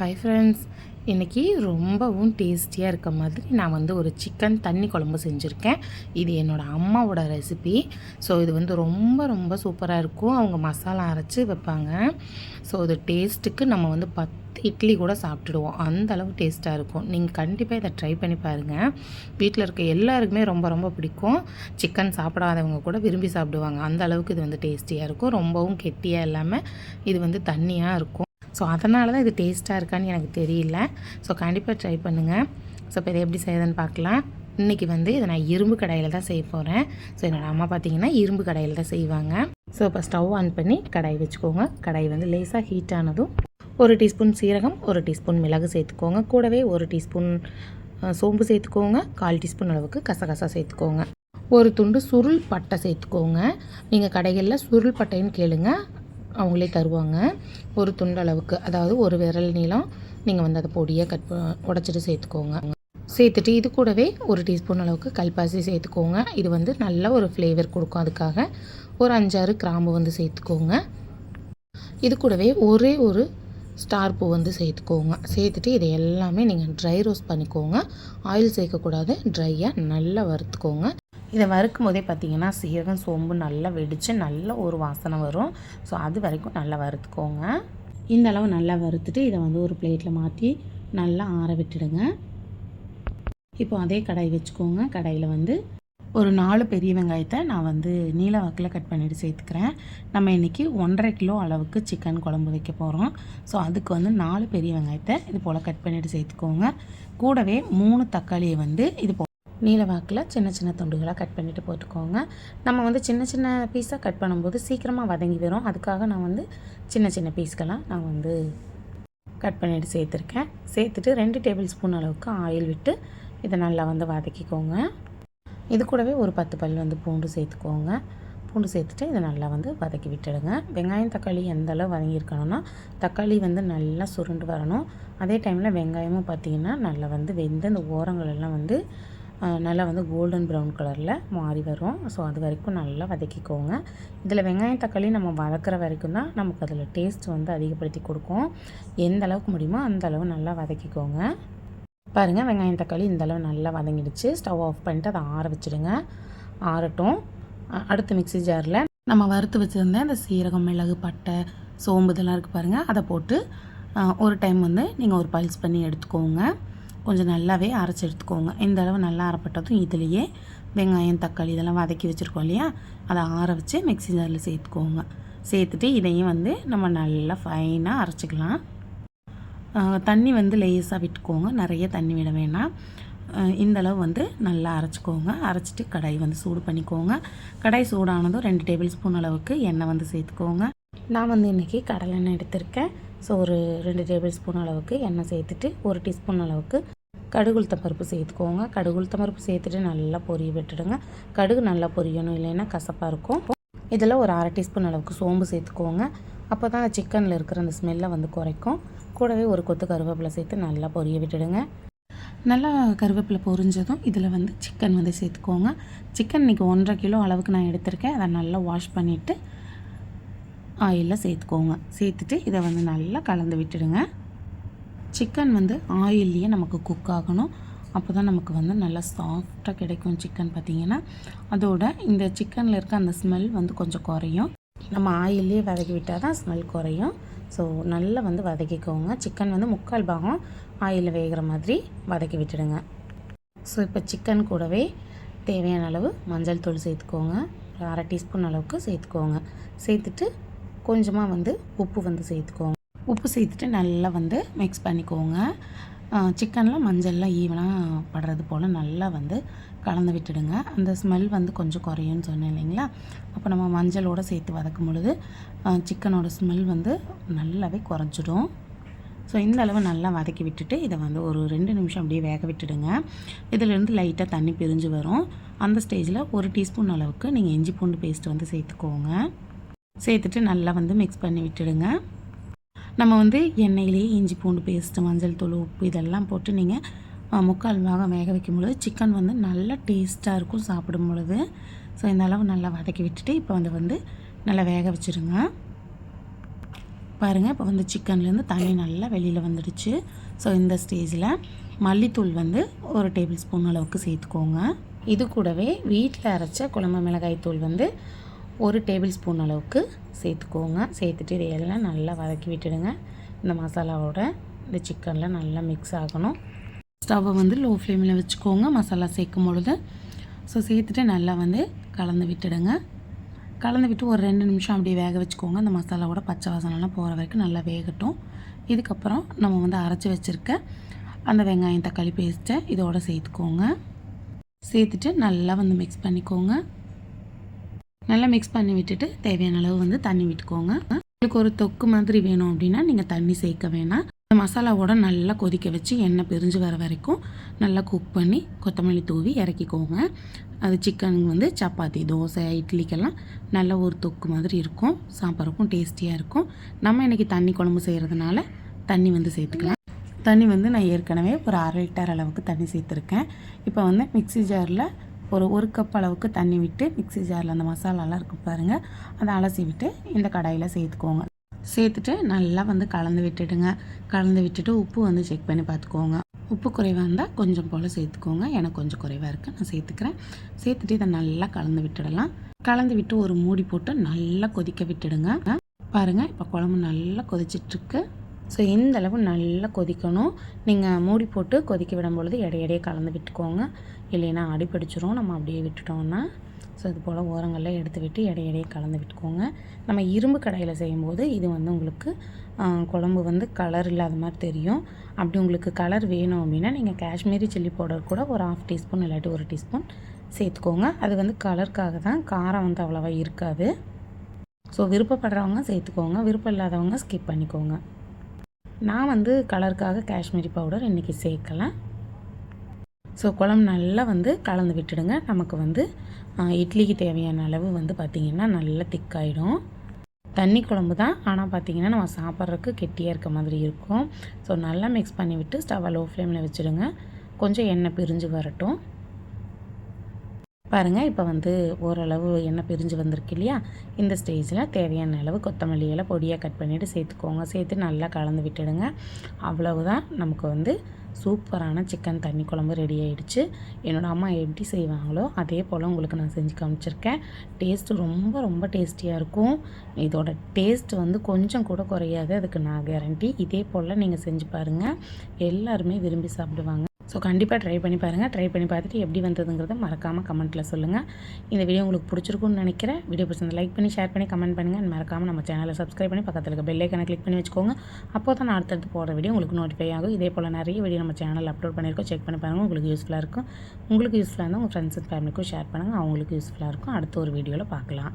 Hi friends இன்றைக்கி ரொம்பவும் டேஸ்டியாக இருக்க மாதிரி நான் வந்து ஒரு சிக்கன் தண்ணி குழம்பு செஞ்சுருக்கேன். இது என்னோடய அம்மாவோட ரெசிபி ஸோ இது வந்து ரொம்ப ரொம்ப சூப்பராக இருக்கும். அவங்க மசாலா அரைச்சி வைப்பாங்க. ஸோ இது டேஸ்ட்டுக்கு நம்ம வந்து பத்து இட்லி கூட சாப்பிட்டுடுவோம். அந்த அளவு டேஸ்ட்டாக இருக்கும். நீங்கள் கண்டிப்பாக இதை ட்ரை பண்ணி பாருங்கள் வீட்டில் இருக்க எல்லாருக்குமே ரொம்ப ரொம்ப பிடிக்கும். சிக்கன் சாப்பிடாதவங்க கூட விரும்பி சாப்பிடுவாங்க. அந்த அளவுக்கு இது வந்து டேஸ்டியாக இருக்கும். ரொம்பவும் கெட்டியாக இல்லாமல் இது வந்து தண்ணியாக இருக்கும். ஸோ அதனால தான் இது டேஸ்ட்டாக இருக்கான்னு எனக்கு தெரியல. ஸோ கண்டிப்பாக ட்ரை பண்ணுங்கள் ஸோ இப்போ இதை எப்படி செய்யுதுன்னு பார்க்கலாம். இன்றைக்கி வந்து இதை நான் இரும்பு கடையில் தான் செய்ய போகிறேன் ஸோ என்னோடய அம்மா பார்த்தீங்கன்னா இரும்பு கடையில் தான் செய்வாங்க. ஸோ இப்போ ஸ்டவ் ஆன் பண்ணி கடாய் வச்சுக்கோங்க. கடாய் வந்து லேசாக ஹீட் ஆனதும் ஒரு டீஸ்பூன் சீரகம் ஒரு டீஸ்பூன் மிளகு சேர்த்துக்கோங்க. கூடவே ஒரு டீஸ்பூன் சோம்பு சேர்த்துக்கோங்க. கால் டீஸ்பூன் அளவுக்கு கசகசா சேர்த்துக்கோங்க. ஒரு துண்டு சுருள் பட்டை சேர்த்துக்கோங்க. நீங்கள் கடைகளில் சுருள் பட்டைன்னு கேளுங்க. அவங்களே தருவாங்க. ஒரு துண்டு அளவுக்கு. அதாவது ஒரு விரல் நீளம் நீங்கள் வந்து அதை பொடியாக கட் உடச்சிட்டு சேர்த்துக்கோங்க. சேர்த்துட்டு இது கூடவே ஒரு டீஸ்பூன் அளவுக்கு கல்பாசி சேர்த்துக்கோங்க. இது வந்து நல்ல ஒரு ஃப்ளேவர் கொடுக்கும் அதுக்காக. ஒரு அஞ்சாறு கிராம்பு வந்து சேர்த்துக்கோங்க. இது கூடவே ஒரே ஒரு ஸ்டார் பூ வந்து சேர்த்துக்கோங்க. சேர்த்துட்டு இதை எல்லாமே நீங்கள் ட்ரை ரோஸ்ட் பண்ணிக்கோங்க. ஆயில் சேர்க்கக்கூடாது. ட்ரையாக நல்லா வறுத்துக்கோங்க. இதை வறுக்கும் போதே பார்த்தீங்கன்னா சீரகம் சோம்பு நல்லா வெடித்து நல்ல ஒரு வாசனை வரும். ஸோ அது வரைக்கும் நல்லா வறுத்துக்கோங்க. இந்த அளவு நல்லா வறுத்துட்டு இதை வந்து ஒரு பிளேட்டில் மாற்றி நல்லா ஆற விட்டுடுங்க. இப்போ அதே கடாய் வச்சுக்கோங்க. கடாயில் வந்து ஒரு நாலு பெரிய வெங்காயத்தை நான் வந்து நீல வாக்கில் கட் பண்ணிவிட்டு சேர்த்துக்கிறேன். நம்ம இன்றைக்கி ஒன்றரை கிலோ அளவுக்கு சிக்கன் குழம்பு வைக்க போகிறோம் ஸோ அதுக்கு வந்து நாலு பெரிய வெங்காயத்தை இது போல் கட் பண்ணிவிட்டு சேர்த்துக்கோங்க. கூடவே மூணு தக்காளியை வந்து இது நீளவாக்கில் நீல வாக்கில் சின்ன சின்ன துண்டுகளாக கட் பண்ணிவிட்டு போட்டுக்கோங்க. நம்ம வந்து சின்ன சின்ன பீஸாக கட் பண்ணும்போது சீக்கிரமாக வதங்கி வரும். அதுக்காக நான் வந்து சின்ன சின்ன பீஸ்கெல்லாம் நான் வந்து கட் பண்ணிவிட்டு சேர்த்துருக்கேன். சேர்த்துட்டு ரெண்டு டேபிள் ஸ்பூன் அளவுக்கு ஆயில் விட்டு இதை நல்லா வந்து வதக்கிக்கோங்க. இது கூடவே ஒரு பத்து பல் வந்து பூண்டு சேர்த்துக்கோங்க. பூண்டு சேர்த்துட்டு இதை நல்லா வந்து வதக்கி விட்டுடுங்க. வெங்காயம் தக்காளி எந்த அளவு வதங்கியிருக்கணும்னா தக்காளி வந்து நல்லா சுருண்டு வரணும். அதே டைமில் வெங்காயமும் பார்த்திங்கன்னா நல்லா வந்து வெந்து அந்த ஓரங்கள் எல்லாம் வந்து நல்லா வந்து கோல்டன் ப்ரௌன் கலரில் மாறி வரும். ஸோ அது வரைக்கும் நல்லா வதக்கிக்கோங்க. இதில் வெங்காயம் தக்காளி நம்ம வதக்கிற வரைக்கும் தான் நமக்கு அதில் டேஸ்ட் வந்து அதிகப்படுத்தி கொடுக்கும். எந்த அளவுக்கு முடியுமோ அந்த அளவு நல்லா வதக்கிக்கோங்க. பாருங்கள் வெங்காயம் தக்காளி இந்த அளவு நல்லா வதங்கிடுச்சு. ஸ்டவ் ஆஃப் பண்ணிட்டு அதை ஆற வச்சுடுங்க. ஆறட்டும். அடுத்து மிக்சி ஜாரில் நம்ம வறுத்து வச்சுருந்த அந்த சீரகம் மிளகு பட்டை சோம்பு இதெல்லாம் இருக்குது பாருங்கள் அதை போட்டு ஒரு டைம் வந்து நீங்கள் ஒரு பல்ஸ் பண்ணி எடுத்துக்கோங்க. கொஞ்சம் நல்லாவே அரைச்சி எடுத்துக்கோங்க. இந்த அளவு நல்லா அரைப்பட்டதும் இதுலேயே வெங்காயம் தக்காளி இதெல்லாம் வதக்கி வச்சுருக்கோம் இல்லையா? அதை ஆற வச்சு மிக்சி ஜாரில் சேர்த்துக்கோங்க. சேர்த்துட்டு இதையும் வந்து நம்ம நல்லா ஃபைனாக அரைச்சிக்கலாம். தண்ணி வந்து லேஸாக விட்டுக்கோங்க. நிறைய தண்ணி விட வேணாம். இந்தளவு வந்து நல்லா அரைச்சிக்கோங்க. அரைச்சிட்டு கடாய் வந்து சூடு பண்ணிக்கோங்க. கடாய் சூடானதும் ரெண்டு டேபிள் ஸ்பூன் அளவுக்கு எண்ணெய் வந்து சேர்த்துக்கோங்க. நான் வந்து இன்றைக்கி கடலை எண்ணெய் எடுத்திருக்கேன். ஸோ ஒரு ரெண்டு டேபிள் ஸ்பூன் அளவுக்கு எண்ணெய் சேர்த்துட்டு ஒரு டீஸ்பூன் அளவுக்கு கடுகுளுத்த பருப்பு சேர்த்துக்கோங்க. கடுகுளுத்த பருப்பு சேர்த்துட்டு நல்லா பொரிய விட்டுடுங்க. கடுகு நல்லா பொரியணும் இல்லைன்னா கசப்பாக இருக்கும். இதில் ஒரு அரை டீஸ்பூன் அளவுக்கு சோம்பு சேர்த்துக்கோங்க. அப்போ தான் சிக்கனில் இருக்கிற அந்த ஸ்மெல்லை வந்து குறைக்கும். கூடவே ஒரு கொத்து கருவேப்பிலை சேர்த்து நல்லா பொரிய விட்டுடுங்க. நல்லா கருவேப்பிலை பொரிஞ்சதும் இதில் வந்து சிக்கன் வந்து சேர்த்துக்கோங்க. சிக்கன் இன்றைக்கி ஒன்றரை கிலோ அளவுக்கு நான் எடுத்திருக்கேன். அதை நல்லா வாஷ் பண்ணிவிட்டு ஆயிலில் சேர்த்துக்கோங்க. சேர்த்துட்டு இதை வந்து நல்லா கலந்து விட்டுடுங்க. சிக்கன் வந்து ஆயில்லையே நமக்கு குக் ஆகணும். அப்போ தான் நமக்கு வந்து நல்லா சாஃப்டாக கிடைக்கும் சிக்கன் பார்த்திங்கன்னா. அதோட இந்த சிக்கனில் இருக்க அந்த ஸ்மெல் வந்து கொஞ்சம் குறையும். நம்ம ஆயிலே வதக்கி விட்டால் தான் ஸ்மெல் குறையும். ஸோ நல்லா வந்து வதக்கிக்கோங்க. சிக்கன் வந்து முக்கால் பாகம் ஆயிலில் வேகிற மாதிரி வதக்கி விட்டுடுங்க. ஸோ இப்போ சிக்கன் கூடவே தேவையான அளவு மஞ்சள் தூள் சேர்த்துக்கோங்க. ஒரு அரை டீஸ்பூன் அளவுக்கு சேர்த்துக்கோங்க. சேர்த்துட்டு கொஞ்சமாக வந்து உப்பு வந்து சேர்த்துக்கோங்க. உப்பு சேர்த்துட்டு நல்லா வந்து மிக்ஸ் பண்ணிக்கோங்க. சிக்கனில் மஞ்சள்லாம் ஈவனாக படுறது போல் நல்லா வந்து கலந்து விட்டுடுங்க. அந்த ஸ்மெல் வந்து கொஞ்சம் குறையும்னு சொன்னேன் இல்லைங்களா? அப்போ நம்ம மஞ்சளோடு சேர்த்து வதக்கும் பொழுது சிக்கனோட ஸ்மெல் வந்து நல்லாவே குறைஞ்சிடும். ஸோ இந்த அளவு நல்லா வதக்கி விட்டுட்டு இதை வந்து ஒரு ரெண்டு நிமிஷம் அப்படியே வேக விட்டுடுங்க. இதிலேருந்து லைட்டாக தண்ணி பிரிஞ்சு வரும். அந்த ஸ்டேஜில் ஒரு டீஸ்பூன் அளவுக்கு நீங்கள் இஞ்சி பூண்டு பேஸ்ட் வந்து சேர்த்துக்கோங்க. சேர்த்துட்டு நல்லா வந்து மிக்ஸ் பண்ணி விட்டுடுங்க. நம்ம வந்து எண்ணெயிலேயே இஞ்சி பூண்டு பேஸ்ட்டு மஞ்சள் தூள் உப்பு இதெல்லாம் போட்டு நீங்கள் முக்கால் பாகம் வேக வைக்கும் பொழுது சிக்கன் வந்து நல்லா டேஸ்ட்டாக இருக்கும் சாப்பிடும் பொழுது ஸோ இந்த அளவு நல்லா வதக்கி விட்டுட்டு இப்போ வந்து வந்து நல்லா வேக வச்சுருங்க. பாருங்கள் இப்போ வந்து சிக்கன்லேருந்து தண்ணி நல்லா வெளியில் வந்துடுச்சு. ஸோ இந்த ஸ்டேஜில் மல்லித்தூள் வந்து ஒரு டேபிள் ஸ்பூன் அளவுக்கு சேர்த்துக்கோங்க. இது கூடவே வீட்டில் அரைச்ச குழம்பு மிளகாய் தூள் வந்து ஒரு டேபிள் ஸ்பூன் அளவுக்கு சேர்த்துக்கோங்க. சேர்த்துட்டு இதையெல்லாம் நல்லா வதக்கி விட்டுடுங்க. இந்த மசாலாவோட இந்த சிக்கனில் நல்லா மிக்ஸ் ஆகணும். ஸ்டவ்வை வந்து லோ ஃப்ளேமில் வச்சுக்கோங்க. மசாலா சேர்க்கும் பொழுது. ஸோ சேர்த்துட்டு நல்லா வந்து கலந்து விட்டுடுங்க. கலந்து விட்டு ஒரு ரெண்டு நிமிஷம் அப்படியே வேக வச்சுக்கோங்க. அந்த மசாலாவோட பச்சை வாசனைலாம் போகிற வரைக்கும் நல்லா வேகட்டும். இதுக்கப்புறம் நம்ம வந்து அரைச்சி வச்சுருக்க அந்த வெங்காயம் தக்காளி பேஸ்ட்டை இதோட சேர்த்துக்கோங்க. சேர்த்துட்டு நல்லா வந்து மிக்ஸ் பண்ணிக்கோங்க. நல்லா மிக்ஸ் பண்ணி விட்டுட்டு தேவையான அளவு வந்து தண்ணி விட்டுக்கோங்க. உங்களுக்கு ஒரு தொக்கு மாதிரி வேணும் அப்படின்னா நீங்கள் தண்ணி சேர்க்க வேணாம். இந்த மசாலாவோட நல்லா கொதிக்க வச்சு எண்ணெய் பிரிஞ்சு வர வரைக்கும் நல்லா குக் பண்ணி கொத்தமல்லி தூவி இறக்கிக்கோங்க. அது சிக்கன் வந்து சப்பாத்தி தோசை இட்லிக்கெல்லாம் நல்ல ஒரு தொக்கு மாதிரி இருக்கும். சாம்பாருக்கும் டேஸ்டியாக இருக்கும். நம்ம இன்றைக்கி தண்ணி குழம்பு செய்கிறதுனால தண்ணி வந்து சேர்த்துக்கலாம். தண்ணி வந்து நான் ஏற்கனவே ஒரு அரை லிட்டர் அளவுக்கு தண்ணி சேர்த்துருக்கேன். இப்போ வந்து மிக்ஸி ஜாரில் ஒரு ஒரு கப் அளவுக்கு தண்ணி விட்டு மிக்ஸி ஜாரில் அந்த மசாலாலாம் இருக்கு பாருங்கள் அதை அலசி விட்டு இந்த கடாயில் சேர்த்துக்கோங்க. சேர்த்துட்டு நல்லா வந்து கலந்து விட்டுடுங்க. கலந்து விட்டுட்டு உப்பு வந்து செக் பண்ணி பார்த்துக்கோங்க. உப்பு குறைவாக இருந்தால் கொஞ்சம் போல் சேர்த்துக்கோங்க. எனக்கு கொஞ்சம் குறைவாக இருக்குது நான் சேர்த்துக்கிறேன். சேர்த்துட்டு இதை நல்லா கலந்து விட்டுடலாம். கலந்து விட்டு ஒரு மூடி போட்டு நல்லா கொதிக்க விட்டுடுங்க. பாருங்கள் இப்போ குழம்பு நல்லா கொதிச்சிட்ருக்கு. ஸோ இந்த அளவு நல்லா கொதிக்கணும். நீங்கள் மூடி போட்டு கொதிக்க விடும் பொழுது இடையிடையே கலந்து விட்டுக்கோங்க. இல்லைன்னா அடிப்பிடிச்சிரும் நம்ம அப்படியே விட்டுட்டோம்னா ஸோ இது போல் ஓரங்களில் எடுத்து விட்டு இடையிடையே கலந்து விட்டுக்கோங்க. நம்ம இரும்பு கடையில் செய்யும்போது இது வந்து உங்களுக்கு குழம்பு வந்து கலர் இல்லாத மாதிரி தெரியும். அப்படி உங்களுக்கு கலர் வேணும் அப்படின்னா நீங்கள் காஷ்மீரி சில்லி பவுடர் கூட ஒரு ஆஃப் டீஸ்பூன் இல்லாட்டி ஒரு டீஸ்பூன் சேர்த்துக்கோங்க. அது வந்து கலருக்காக தான். காரம் வந்து அவ்வளோவா இருக்காது. ஸோ விருப்பப்படுறவங்க சேர்த்துக்கோங்க. விருப்பம் இல்லாதவங்க ஸ்கிப் பண்ணிக்கோங்க. நான் வந்து கலருக்காக காஷ்மீரி பவுடர் இன்றைக்கி சேர்க்கலை. ஸோ குழம்பு நல்லா வந்து கலந்து விட்டுடுங்க. நமக்கு வந்து இட்லிக்கு தேவையான அளவு வந்து பார்த்திங்கன்னா நல்லா திக்காயிடும். தண்ணி குழம்பு தான். ஆனால் பார்த்திங்கன்னா நம்ம சாப்பிட்றதுக்கு கெட்டியாக இருக்க மாதிரி இருக்கும். ஸோ நல்லா மிக்ஸ் பண்ணி விட்டு ஸ்டவ்வை லோ ஃப்ளேமில் வச்சுடுங்க. கொஞ்சம் எண்ணெய் பிரிஞ்சு வரட்டும். பாருங்கள் இப்போ வந்து ஓரளவு எண்ணெய் பிரிஞ்சு வந்திருக்கு இல்லையா? இந்த ஸ்டேஜில் தேவையான அளவு கொத்தமல்லி இலை பொடியாக கட் பண்ணிவிட்டு சேர்த்துக்கோங்க. சேர்த்து நல்லா கலந்து விட்டுடுங்க. அவ்வளவுதான் நமக்கு வந்து சூப்பரான சிக்கன் தண்ணி குழம்பு ரெடி ஆகிடுச்சு என்னோடய அம்மா எப்படி செய்வாங்களோ அதே போல் உங்களுக்கு நான் செஞ்சு காமிச்சிருக்கேன். டேஸ்ட்டு ரொம்ப ரொம்ப டேஸ்டியாக இருக்கும். இதோட டேஸ்ட் வந்து கொஞ்சம் கூட குறையாது. அதுக்கு நான் கேரண்டி இதே போல் நீங்கள் செஞ்சு பாருங்கள் எல்லாருமே விரும்பி சாப்பிடுவாங்க. ஸோ கண்டிப்பாக ட்ரை பண்ணி பாருங்கள் ட்ரை பண்ணி பார்த்துட்டு எப்படி வந்ததுங்கிறத மறக்காமல் கமெண்ட்டில் சொல்லுங்கள் இந்த வீடியோ உங்களுக்கு பிடிச்சிருக்குன்னு நினைக்கிறேன். வீடியோ பிடிச்சிருந்த லைக் பண்ணி ஷேர் பண்ணி கமெண்ட் பண்ணுங்கள் மறக்காமல் நம்ம சேனலை சப்ஸ்கிரைப் பண்ணி பக்கத்தில் இருக்க பெல்லைக்கனை கிளிக் பண்ணி வச்சுக்கோங்க. அப்போ தான் நான் அடுத்தடுத்து போகிற வீடியோ உங்களுக்கு நோட்டிஃபை ஆகும். இதே போல் நிறைய வீடியோ நம்ம சேனலில் அப்லோட் பண்ணியிருக்கோம். செக் பண்ணி பாருங்கள் உங்களுக்கு யூஸ்ஃபுல்லாக இருக்கும். உங்களுக்கு யூஸ்ஃபுல்லாக இருந்தால் உங்கள் ஃப்ரெண்ட்ஸ் அண்ட் ஃபேமிலிக்கும் ஷேர் பண்ணுங்கள் அவங்களுக்கு யூஸ்ஃபுல்லாக இருக்கும். அடுத்த ஒரு வீடியோவில் பார்க்கலாம்.